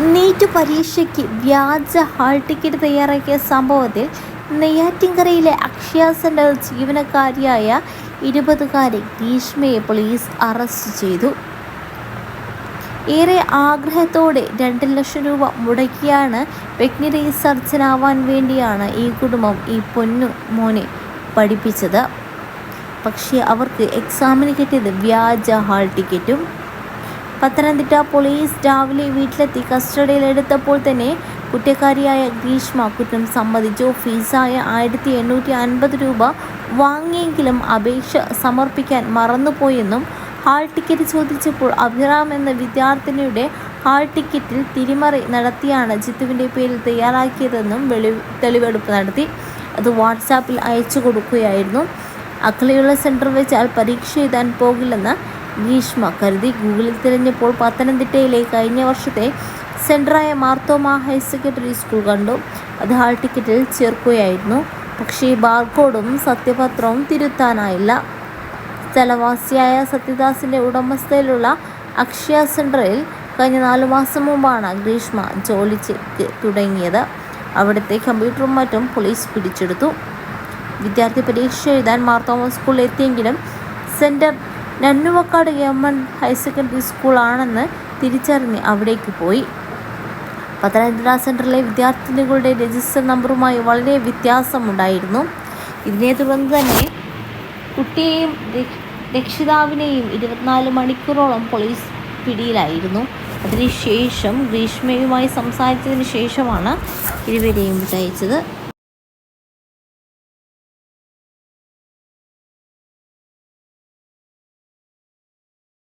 NEET പരീക്ഷയ്ക്ക് വ്യാജ hall ticket തയ്യാറാക്കിയ സംഭവത്തിൽ നെയ്യാറ്റിൻകരയിലെ അക്ഷയ സെന്റർ ജീവനക്കാരിയായ ഇരുപതുകാരി ഗ്രീഷ്മയെ പോലീസ് അറസ്റ്റ് ചെയ്തു. ഏറെ ആഗ്രഹത്തോടെ രണ്ട് ലക്ഷം രൂപ മുടക്കിയാണ് വെഗ്നി റീസർജനാവാൻ വേണ്ടിയാണ് ഈ കുടുംബം ഈ പൊന്നു മോനെ പഠിപ്പിച്ചത്. പക്ഷേ അവർക്ക് എക്സാമിന് കിട്ടിയത് വ്യാജ ഹാൾ ടിക്കറ്റും പത്തനംതിട്ട പോലീസ് രാവിലെ വീട്ടിലെത്തി കസ്റ്റഡിയിലെടുത്തപ്പോൾ തന്നെ കുറ്റക്കാരിയായ ഗ്രീഷ്മ കുറ്റം സമ്മതിച്ചു. ഫീസായ ആയിരത്തി എണ്ണൂറ്റി അൻപത് രൂപ വാങ്ങിയെങ്കിലും അപേക്ഷ സമർപ്പിക്കാൻ മറന്നുപോയെന്നും ഹാൾ ടിക്കറ്റ് ചോദിച്ചപ്പോൾ അഭിറാം എന്ന വിദ്യാർത്ഥിനിയുടെ ഹാൾ ടിക്കറ്റിൽ തിരിമറി നടത്തിയാണ് ജിത്തുവിന്റെ പേരിൽ തയ്യാറാക്കിയതെന്നും വെളി തെളിവെടുപ്പ് നടത്തി. അത് വാട്സാപ്പിൽ അയച്ചു കൊടുക്കുകയായിരുന്നു. അക്ലയുള്ള സെന്റർ വെച്ചാൽ പരീക്ഷ എഴുതാൻ പോകില്ലെന്ന് ഗ്രീഷ്മ കരുതി ഗൂഗിളിൽ തിരഞ്ഞപ്പോൾ പത്തനംതിട്ടയിലെ കഴിഞ്ഞ വർഷത്തെ സെൻട്രായ മാർത്തോമ ഹയർ സെക്കൻഡറി സ്കൂൾ കണ്ടു. അത് ഹാൾ ടിക്കറ്റിൽ ചേർക്കുകയായിരുന്നു. പക്ഷേ ബാർകോഡും സത്യപത്രവും തിരുത്താനായില്ല. സ്ഥലവാസിയായ സത്യദാസിന്റെ ഉടമസ്ഥയിലുള്ള അക്ഷയ സെന്ററിൽ കഴിഞ്ഞ നാലു മാസം മുമ്പാണ് ഗ്രീഷ്മ ജോലി തുടങ്ങിയത്. അവിടുത്തെ കമ്പ്യൂട്ടറും മറ്റും പോലീസ് പിടിച്ചെടുത്തു. വിദ്യാർത്ഥി പരീക്ഷ എഴുതാൻ മാർത്തോമ സ്കൂളിൽ എത്തിയെങ്കിലും centre Nannuvakkad government higher secondary സ്കൂളാണെന്ന് തിരിച്ചറിഞ്ഞ് അവിടേക്ക് പോയി. പത്തനംതിട്ട സെന്ററിലെ വിദ്യാർത്ഥിനികളുടെ രജിസ്റ്റർ നമ്പറുമായി വളരെ വ്യത്യാസമുണ്ടായിരുന്നു. ഇതിനെ തുടർന്ന് തന്നെ കുട്ടിയെയും രക്ഷ- രക്ഷിതാവിനെയും ഇരുപത്തിനാല് മണിക്കൂറോളം പോലീസ് പിടിയിലായിരുന്നു. അതിനുശേഷം ഗ്രീഷ്മയുമായി സംസാരിച്ചതിന് ശേഷമാണ് ഇരുവരെയും വിട്ടയച്ചത്.